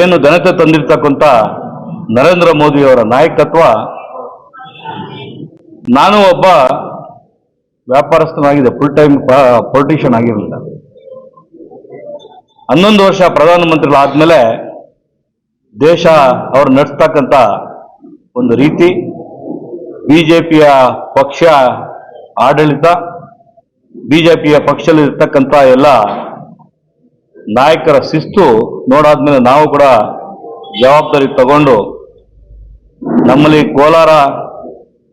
ಏನು ಘನತೆ ತಂದಿರ್ತಕ್ಕಂಥ ನರೇಂದ್ರ ಮೋದಿಯವರ ನಾಯಕತ್ವ, ನಾನು ಒಬ್ಬ ವ್ಯಾಪಾರಸ್ಥನಾಗಿದೆ ಫುಲ್ ಟೈಮ್ ಪೊಲಿಟಿಷಿಯನ್ ಆಗಿರಲಿಲ್ಲ. ಹನ್ನೊಂದು ವರ್ಷ ಪ್ರಧಾನಮಂತ್ರಿಗಳಾದ್ಮೇಲೆ ದೇಶ ಅವರು ನಡೆಸ್ತಕ್ಕಂಥ ಒಂದು ರೀತಿ ಬಿ ಜೆ ಪಿಯ ಪಕ್ಷ ಆಡಳಿತ ಬಿ ಜೆ ಪಿಯ ಪಕ್ಷದಲ್ಲಿರ್ತಕ್ಕಂಥ ಎಲ್ಲ ನಾಯಕರ ಶಿಸ್ತು ನೋಡಾದ್ಮೇಲೆ ನಾವು ಕೂಡ ಜವಾಬ್ದಾರಿ ತಗೊಂಡು ನಮ್ಮಲ್ಲಿ ಕೋಲಾರ,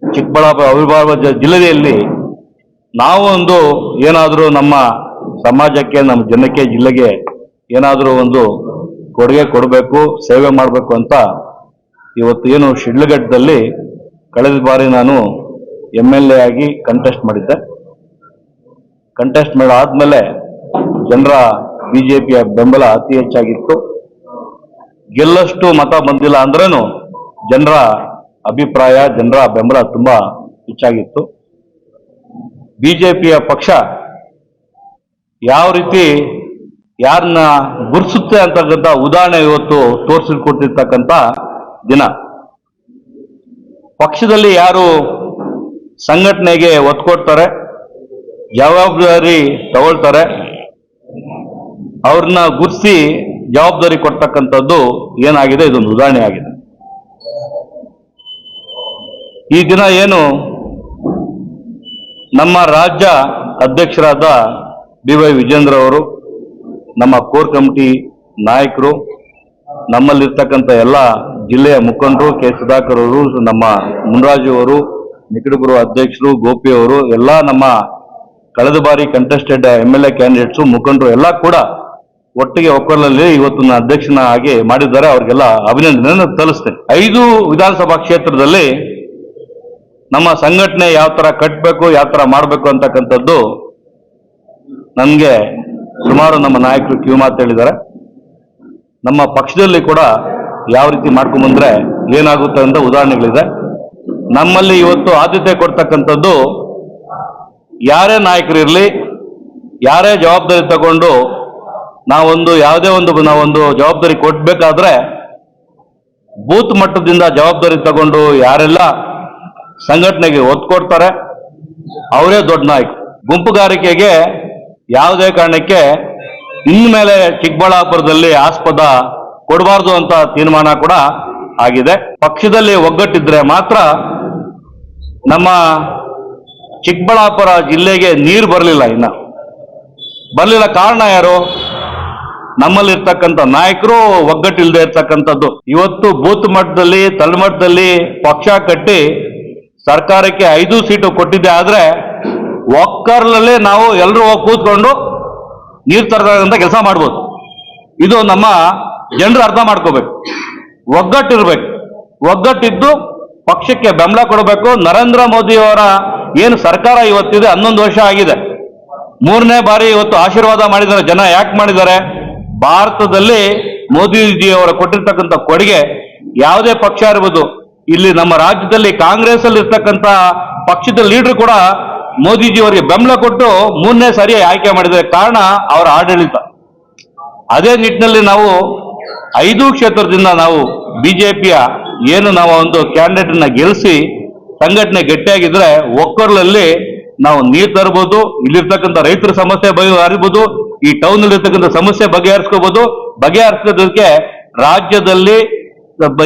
ಚಿಕ್ಕಬಳ್ಳಾಪುರ ಅವಿರ್ಭಾವ ಜಿಲ್ಲೆಯಲ್ಲಿ ನಾವು ಒಂದು ಏನಾದರೂ ನಮ್ಮ ಸಮಾಜಕ್ಕೆ, ನಮ್ಮ ಜನಕ್ಕೆ, ಜಿಲ್ಲೆಗೆ ಏನಾದರೂ ಒಂದು ಕೊಡುಗೆ ಕೊಡಬೇಕು, ಸೇವೆ ಮಾಡಬೇಕು ಅಂತ ಇವತ್ತು ಏನು ಶಿಡ್ಲಘಟ್ಟದಲ್ಲಿ ಕಳೆದ ಬಾರಿ ನಾನು ಎಂ ಎಲ್ ಎ ಆಗಿ ಕಂಟೆಸ್ಟ್ ಮಾಡಿದ್ದೆ. ಕಂಟೆಸ್ಟ್ ಮಾಡಾದ್ಮೇಲೆ ಜನರ ಬಿಜೆಪಿಯ ಬೆಂಬಲ ಅತಿ ಹೆಚ್ಚಾಗಿತ್ತು. ಗೆಲ್ಲಷ್ಟು ಮತ ಬಂದಿಲ್ಲ ಅಂದ್ರೂ ಜನರ ಅಭಿಪ್ರಾಯ, ಜನರ ಬೆಂಬಲ ತುಂಬಾ ಹೆಚ್ಚಾಗಿತ್ತು. ಬಿಜೆಪಿಯ ಪಕ್ಷ ಯಾವ ರೀತಿ ಯಾರನ್ನ ಗುರುಸುತ್ತೆ ಅಂತಕ್ಕಂಥ ಉದಾಹರಣೆ ಇವತ್ತು ತೋರಿಸಿಕೊಟ್ಟಿರ್ತಕ್ಕಂಥ ದಿನ. ಪಕ್ಷದಲ್ಲಿ ಯಾರು ಸಂಘಟನೆಗೆ ಒತ್ತು ಕೊಡ್ತಾರೆ ಜವಾಬ್ದಾರಿ ತಗೊಳ್ತಾರೆ ಅವ್ರನ್ನ ಗುರ್ಸಿ ಜವಾಬ್ದಾರಿ ಕೊಡ್ತಕ್ಕಂಥದ್ದು ಏನಾಗಿದೆ? ಇದೊಂದು ಉದಾಹರಣೆ ಆಗಿದೆ. ಈ ದಿನ ಏನು? ನಮ್ಮ ರಾಜ್ಯ ಅಧ್ಯಕ್ಷರಾದ ಡಿ ವೈ ವಿಜೇಂದ್ರ ಅವರು, ನಮ್ಮ ಕೋರ್ ಕಮಿಟಿ ನಾಯಕರು, ನಮ್ಮಲ್ಲಿರ್ತಕ್ಕಂಥ ಎಲ್ಲ ಜಿಲ್ಲೆಯ ಮುಖಂಡರು, ಕೆ ಸುಧಾಕರ್ ಅವರು, ನಮ್ಮ ಮುನ್ರಾಜು ಅವರು, ನಿಕಟಗುರು ಅಧ್ಯಕ್ಷರು, ಗೋಪಿ ಅವರು, ಎಲ್ಲ ನಮ್ಮ ಕಳೆದ ಬಾರಿ contested M L A candidates ಮುಖಂಡರು ಎಲ್ಲ ಕೂಡ ಒಟ್ಟಿಗೆ ಒಕ್ಕಲಲ್ಲಿ ಇವತ್ತು ನನ್ನ ಅಧ್ಯಕ್ಷನ ಹಾಗೆ ಮಾಡಿದ್ದಾರೆ. ಅವರಿಗೆಲ್ಲ ಅಭಿನಂದನೆಯನ್ನು ಸಲ್ಲಿಸ್ತೇನೆ. ಐದು ವಿಧಾನಸಭಾ ಕ್ಷೇತ್ರದಲ್ಲಿ ನಮ್ಮ ಸಂಘಟನೆ ಯಾವ ತರ ಕಟ್ಟಬೇಕು, ಯಾವ ತರ ಮಾಡಬೇಕು ಅಂತಕ್ಕಂಥದ್ದು ನನಗೆ ಸುಮಾರು ನಮ್ಮ ನಾಯಕರು ಕಿವಿ ಮಾತು ಹೇಳಿದ್ದಾರೆ. ನಮ್ಮ ಪಕ್ಷದಲ್ಲಿ ಕೂಡ ಯಾವ ರೀತಿ ಮಾಡ್ಕೊಂಬಂದ್ರೆ ಏನಾಗುತ್ತೆ ಅಂತ ಉದಾಹರಣೆಗಳಿದೆ. ನಮ್ಮಲ್ಲಿ ಇವತ್ತು ಆದ್ಯತೆ ಕೊಡ್ತಕ್ಕಂಥದ್ದು ಯಾರೇ ನಾಯಕರಿರಲಿ, ಯಾರೇ ಜವಾಬ್ದಾರಿ ತಗೊಂಡು ನಾವೊಂದು ಯಾವುದೇ ಒಂದು ನಾವೊಂದು ಜವಾಬ್ದಾರಿ ಕೊಡ್ಬೇಕಾದ್ರೆ ಬೂತ್ ಮಟ್ಟದಿಂದ ಜವಾಬ್ದಾರಿ ತಗೊಂಡು ಯಾರೆಲ್ಲ ಸಂಘಟನೆಗೆ ಒತ್ತು ಕೊಡ್ತಾರೆ, ಅವರೇ ದೊಡ್ಡ ನಾಯಕ. ಗುಂಪುಗಾರಿಕೆಗೆ ಯಾವುದೇ ಕಾರಣಕ್ಕೆ ಇನ್ಮೇಲೆ ಚಿಕ್ಕಬಳ್ಳಾಪುರದಲ್ಲಿ ಆಸ್ಪದ ಕೊಡಬಾರ್ದು ಅಂತ ತೀರ್ಮಾನ ಕೂಡ ಆಗಿದೆ. ಪಕ್ಷದಲ್ಲಿ ಒಗ್ಗಟ್ಟಿದ್ರೆ ಮಾತ್ರ ನಮ್ಮ ಚಿಕ್ಕಬಳ್ಳಾಪುರ ಜಿಲ್ಲೆಗೆ ನೀರು ಬರಲಿಲ್ಲ ಇನ್ನ. ಬರಲಿಲ್ಲ ಕಾರಣ ಯಾರು? ನಮ್ಮಲ್ಲಿರ್ತಕ್ಕಂಥ ನಾಯಕರು ಒಗ್ಗಟ್ಟಿಲ್ಲದೆ ಇರ್ತಕ್ಕಂಥದ್ದು. ಇವತ್ತು ಬೂತ್ ಮಟ್ಟದಲ್ಲಿ, ತಳಮಟ್ಟದಲ್ಲಿ ಪಕ್ಷ ಕಟ್ಟಿ ಸರ್ಕಾರಕ್ಕೆ ಐದು ಸೀಟು ಕೊಟ್ಟಿದ್ದೆ ಆದ್ರೆ ಒಕ್ಕರ್ಲಲ್ಲೇ ನಾವು ಎಲ್ಲರೂ ಕೂತ್ಕೊಂಡು ನೀರು ತರತಕ್ಕಂಥ ಕೆಲಸ ಮಾಡ್ಬೋದು. ಇದು ನಮ್ಮ ಜನರು ಅರ್ಥ ಮಾಡ್ಕೋಬೇಕು. ಒಗ್ಗಟ್ಟಿರ್ಬೇಕು. ಒಗ್ಗಟ್ಟಿದ್ದು ಪಕ್ಷಕ್ಕೆ ಬೆಂಬಲ ಕೊಡಬೇಕು. ನರೇಂದ್ರ ಮೋದಿಯವರ ಏನು ಸರ್ಕಾರ ಇವತ್ತಿದೆ, ಹನ್ನೊಂದು ವರ್ಷ ಆಗಿದೆ. ಮೂರನೇ ಬಾರಿ ಇವತ್ತು ಆಶೀರ್ವಾದ ಮಾಡಿದ್ದಾರೆ. ಜನ ಯಾಕೆ ಮಾಡಿದ್ದಾರೆ? ಭಾರತದಲ್ಲಿ ಮೋದಿಜಿಯವರ ಕೊಟ್ಟಿರ್ತಕ್ಕಂಥ ಕೊಡುಗೆ ಯಾವುದೇ ಪಕ್ಷ ಇರ್ಬೋದು, ಇಲ್ಲಿ ನಮ್ಮ ರಾಜ್ಯದಲ್ಲಿ ಕಾಂಗ್ರೆಸ್ ಅಲ್ಲಿ ಇರ್ತಕ್ಕಂಥ ಪಕ್ಷದ ಲೀಡರ್ ಕೂಡ ಮೋದಿಜಿಯವರಿಗೆ ಬೆಂಬಲ ಕೊಟ್ಟು ಮೂರನೇ ಸಾರಿ ಆಯ್ಕೆ ಮಾಡಿದ ಕಾರಣ ಅವರ ಆಡಳಿತ. ಅದೇ ನಿಟ್ಟಿನಲ್ಲಿ ನಾವು ಐದು ಕ್ಷೇತ್ರದಿಂದ ನಾವು ಬಿಜೆಪಿಯ ಏನು ನಾವು ಒಂದು ಕ್ಯಾಂಡಿಡೇಟ್ನ ಗೆಲ್ಲಿಸಿ ಸಂಘಟನೆ ಗಟ್ಟಿಯಾಗಿದ್ರೆ ಒಕ್ಕರ್ಲಲ್ಲಿ ನಾವು ನೀರು ತರ್ಬೋದು, ಇಲ್ಲಿರ್ತಕ್ಕಂಥ ರೈತರ ಸಮಸ್ಯೆ ಬಗೆಹರಿಬಹುದು ಈ ಟೌನ್ ಇರ್ತಕ್ಕಂಥ ಸಮಸ್ಯೆ ಬಗೆಹರಿಸ್ಕೋಬಹುದು ಬಗೆಹರಿಸೋದಕ್ಕೆ ರಾಜ್ಯದಲ್ಲಿ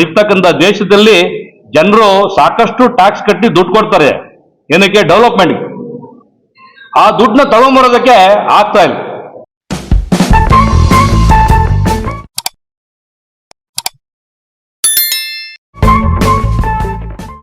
ಇರ್ತಕ್ಕಂಥ ದೇಶದಲ್ಲಿ ಜನರು ಸಾಕಷ್ಟು ಟ್ಯಾಕ್ಸ್ ಕಟ್ಟಿ ದುಡ್ಡು ಕೊಡ್ತಾರೆ. ಏನಕ್ಕೆ? ಡೆವಲಪ್ಮೆಂಟ್ ಆ ದುಡ್ಡನ್ನ ತಗೊಂಬರೋದಕ್ಕೆ ಆಗ್ತಾ ಇಲ್ಲ.